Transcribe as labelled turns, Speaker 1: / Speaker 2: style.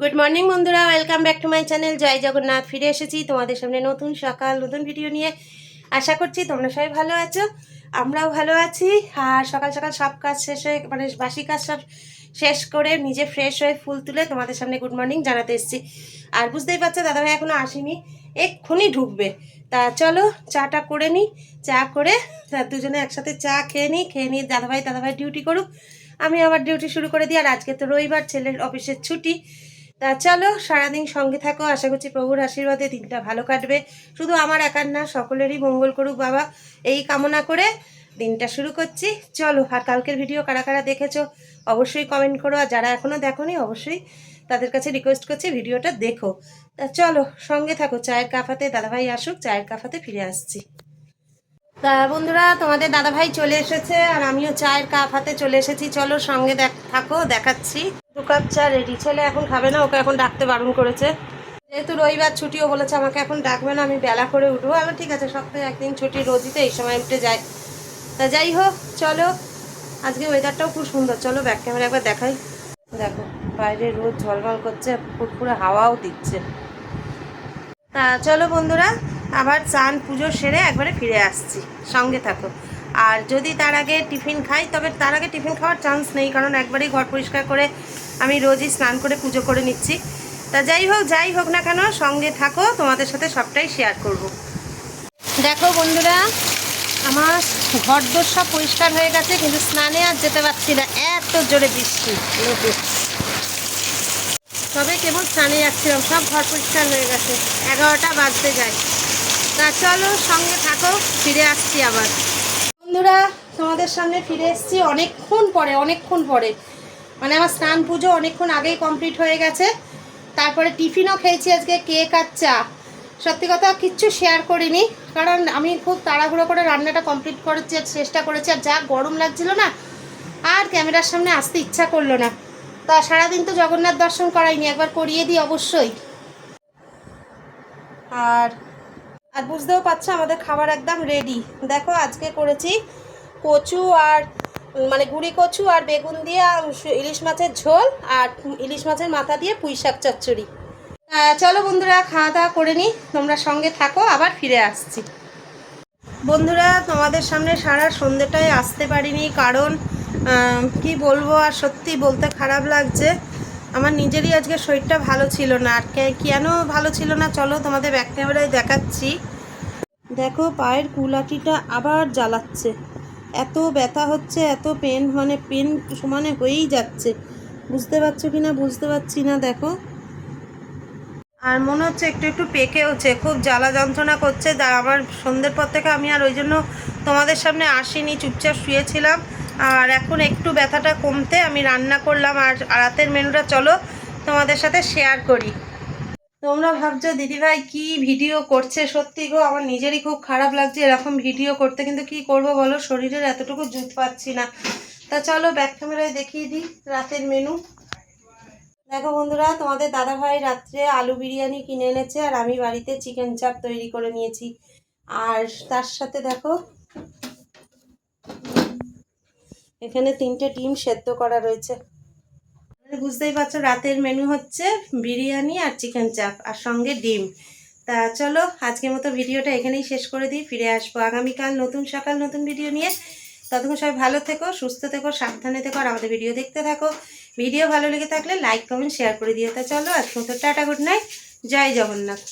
Speaker 1: Good morning বন্ধুরা। Welcome back to my channel জয় জগন্নাথ, ফিরে এসেছি তোমাদের সামনে নতুন সকাল, নতুন ভিডিও নিয়ে। আশা করছি তোমরা সবাই ভালো আছো, আমরাও ভালো আছি। আর সকাল সকাল সব কাজ শেষ হয়ে মানে বাসি কাজ সব শেষ করে নিজে ফ্রেশ হয়ে ফুল তুলে তোমাদের সামনে গুড মর্নিং জানাতে এসেছি। আর বুঝতেই পারছ, দাদাভাই এখনও আসেনি, এক্ষুনি ঢুকবে। তা চলো, চাটা করে নিই চা করে দুজনে একসাথে চা খেয়ে নিই খেয়ে নিই দাদাভাই দাদাভাই ডিউটি করুক। আমি আবার ডিউটি শুরু করে দিই। আর আজকে তো রবিবার, ছেলের অফিসের ছুটি। তা চলো, সারাদিন সঙ্গে থাকো। আশা করছি প্রভুর আশীর্বাদে দিনটা ভালো কাটবে। শুধু আমার একার না, সকলেরই মঙ্গল করুক বাবা। এই কামনা করে দিনটা শুরু করছি। চলো, আর কালকের ভিডিও কারা কারা দেখেছ অবশ্যই কমেন্ট করো। আর যারা এখনও দেখোনি, অবশ্যই তাদের কাছে রিকোয়েস্ট করছি ভিডিওটা দেখো। তা চলো, সঙ্গে থাকো। চায়ের কাফাতে দাদাভাই আসুক, চায়ের কাফাতে ফিরে আসছি। তা বন্ধুরা, তোমাদের দাদাভাই চলে এসেছে আর আমিও চায়ের কাপ হাতে চলে এসেছি। চলো সঙ্গে দেখ, থাকো, দেখাচ্ছি। দু কাপ চা রেডি ছেলে এখন খাবে না, ওকে এখন ডাকতে বারণ করেছে। যেহেতু রবিবার, ছুটিও বলেছে, আমাকে এখন ডাকবে না, আমি বেলা করে উঠবো। আমি ঠিক আছে, সপ্তাহে একদিন ছুটি রোজই তো এই সময় উঠে যায় তা যাই হোক, চলো। আজকে ওয়েদারটাও খুব সুন্দর। চলো ব্যাক ক্যামেরা একবার দেখাই। দেখো, বাইরে রোদ ঝলমল করছে পুরো হাওয়াও দিচ্ছে। তা চলো বন্ধুরা আবার চান পুজো সেরে একবারে ফিরে আসছি। সঙ্গে থাকো। আর যদি তার আগে টিফিন খাই, তবে তার আগে টিফিন খাওয়ার চান্স নেই, কারণ একবারেই ঘর পরিষ্কার করে আমি রোজই স্নান করে পুজো করে নিচ্ছি। তা যাই হোক যাই হোক না কেন, সঙ্গে থাকো, তোমাদের সাথে সবটাই শেয়ার করব। দেখো বন্ধুরা, আমার ঘর দোর সব পরিষ্কার হয়ে গেছে, কিন্তু স্নানে আর যেতে পারছি না। এত জোরে বৃষ্টি। তবে কেবল স্নানে যাচ্ছিলাম, সব ঘর পরিষ্কার হয়ে গেছে। এগারোটা বাজতে যায়। তা চলো সঙ্গে থাকো, ফিরে আসছি আবার। বন্ধুরা, তোমাদের সামনে ফিরে এসেছি অনেকক্ষণ পরে অনেকক্ষণ পরে। মানে আমার স্নান পুজো অনেকক্ষণ আগেই কমপ্লিট হয়ে গেছে। তারপরে টিফিনও খেয়েছি আজকে, কেক আর চা। সত্যি কথা, কিচ্ছু শেয়ার করিনি, কারণ আমি খুব তাড়াহুড়ো করে রান্নাটা কমপ্লিট করেছি আর চেষ্টা করেছি, আর যা গরম লাগছিল না, আর ক্যামেরার সামনে আসতে ইচ্ছা করল না। তা সারাদিন তো জগন্নাথ দর্শন করাইনি, একবার করিয়ে দিই অবশ্যই। আর আর বুঝতেও পারছ, আমাদের খাবার একদম রেডি দেখো, আজকে করেছি কচু আর মানে গুঁড়ি কচু আর বেগুন দিয়ে ইলিশ মাছের ঝোল আর ইলিশ মাছের মাথা দিয়ে পুঁই শাক চচ্চড়ি। চলো বন্ধুরা, খাওয়া দাওয়া করে নিই তোমরা সঙ্গে থাকো, আবার ফিরে আসছি। বন্ধুরা, তোমাদের সামনে সারা সন্ধ্যেটায় আসতে পারিনি, কারণ কি বলব আর সত্যি বলতে খারাপ লাগছে। আমার নিজেরই আজকে শরীরটা ভালো ছিল না, আর কেন ভালো ছিল না? চলো তোমাদের ব্যাক ক্যামেরায় দেখাচ্ছি। দেখো, পায়ের কুলাটিটা আবার জ্বালাচ্ছে। এত ব্যথা হচ্ছে, এত পেন মানে পেন সমানে হয়েই যাচ্ছে। বুঝতে পারছ কি না বুঝতে পারছি না, দেখো। আর মনে হচ্ছে একটু একটু পেকেওছে খুব জ্বালা যন্ত্রণা করছে। আমার সন্ধ্যের পর থেকে আমি আর ওই জন্য তোমাদের সামনে আসিনি, চুপচাপ শুয়েছিলাম। আর এখন একটু ব্যথাটা কমতে আমি রান্না করলাম আর রাতের মেনুটা চলো তোমাদের সাথে শেয়ার করি। তোমরা ভাবছ, দিদিভাই কি ভিডিও করছে? সত্যি গো, আমার নিজেরই খুব খারাপ লাগছে এরকম ভিডিও করতে, কিন্তু কি করব বলো? শরীরের এতটুকু জুত পাচ্ছি না। তা চলো ব্যাক ক্যামেরায় দেখিয়ে দিই রাতের মেনু দেখো বন্ধুরা, তোমাদের দাদা ভাই রাত্রে আলু বিরিয়ানি কিনে এনেছে আর আমি বাড়িতে চিকেন চাপ তৈরি করে নিয়েছি। আর তার সাথে দেখো এখানে তিনটে ডিম সেদ্ধ করা রয়েছে। বুঝতেই পারছ রাতের মেনু হচ্ছে বিরিয়ানি আর চিকেন চাপ আর সঙ্গে ডিম। তা চলো আজকের মতো ভিডিওটা এখানেই শেষ করে দিই, ফিরে আসব আগামীকাল নতুন সকাল, নতুন ভিডিও নিয়ে। ততক্ষণ সবাই ভালো থেকো, সুস্থ থেকো, সাবধানে থেকো, আর আমাদের ভিডিও দেখতে থাকো। ভিডিও ভালো লেগে থাকলে লাইক কমেন্ট শেয়ার করে দিও। তা চলো আজকে মতো টাটা গুড নাইট জয় জগন্নাথ।